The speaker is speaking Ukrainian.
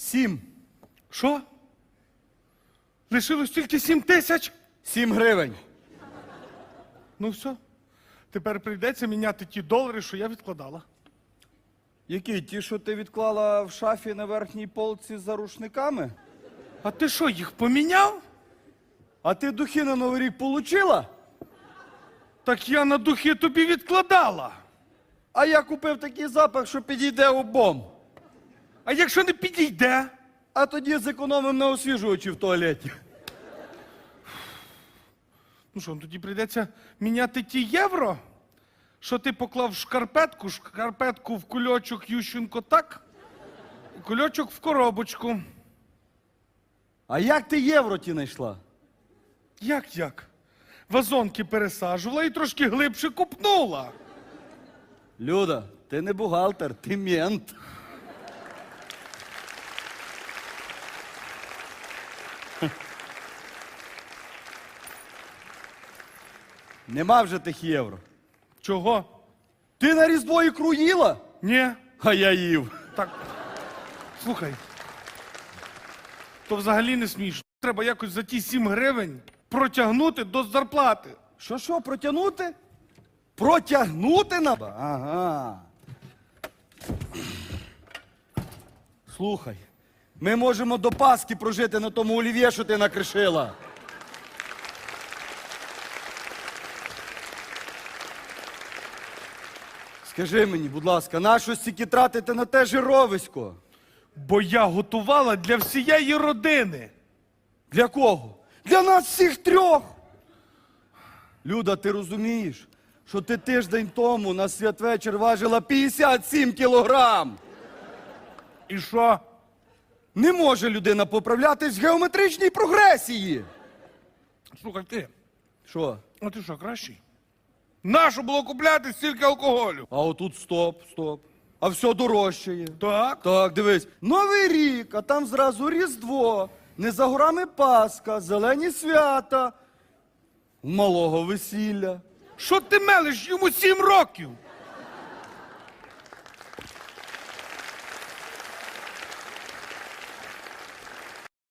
Сім. Що? Лишилось тільки сім тисяч? Сім гривень. Ну все. Тепер прийдеться міняти ті долари, що я відкладала. Які? Ті, що ти відклала в шафі на верхній полці за рушниками? А ти що, їх поміняв? А ти духи на Новий рік получила? Так я на духи тобі відкладала. А я купив такий запах, що підійде обом. А якщо не підійде? А тоді зекономимо на освіжувачі в туалеті. Ну що, ну тоді прийдеться міняти ті євро, що ти поклав в шкарпетку, шкарпетку в кульочок Ющенко так, і кульочок в коробочку. А як ти євро ті знайшла? Як як? Вазонки пересаджувала і трошки глибше купнула. Люда, ти не бухгалтер, ти мент. Нема вже тих євро. Чого? Ти на різдво ікру їла? Ні. А я їв. Так. Слухай. То взагалі не смішно. Треба якось за ті 7 гривень протягнути до зарплати. Що що, протягнути? Протягнути на. Ага. Слухай, ми можемо до Пасхи прожити на тому олів'є, що ти накришила. Скажи мені, будь ласка, нащо стільки тратити на те жировисько? Бо я готувала для всієї родини. Для кого? Для нас всіх трьох. Люда, ти розумієш, що ти тиждень тому на святвечір важила 57 кілограм. І що? Не може людина поправлятись в геометричній прогресії. Слухай ти, Що? а ти що, кращий? Нащо було купляти стільки алкоголю? А отут стоп, стоп. А все дорожчає. Так. Так, дивись, Новий рік, а там зразу Різдво, не за горами Пасха, зелені свята, малого весілля. Що ти мелиш йому сім років?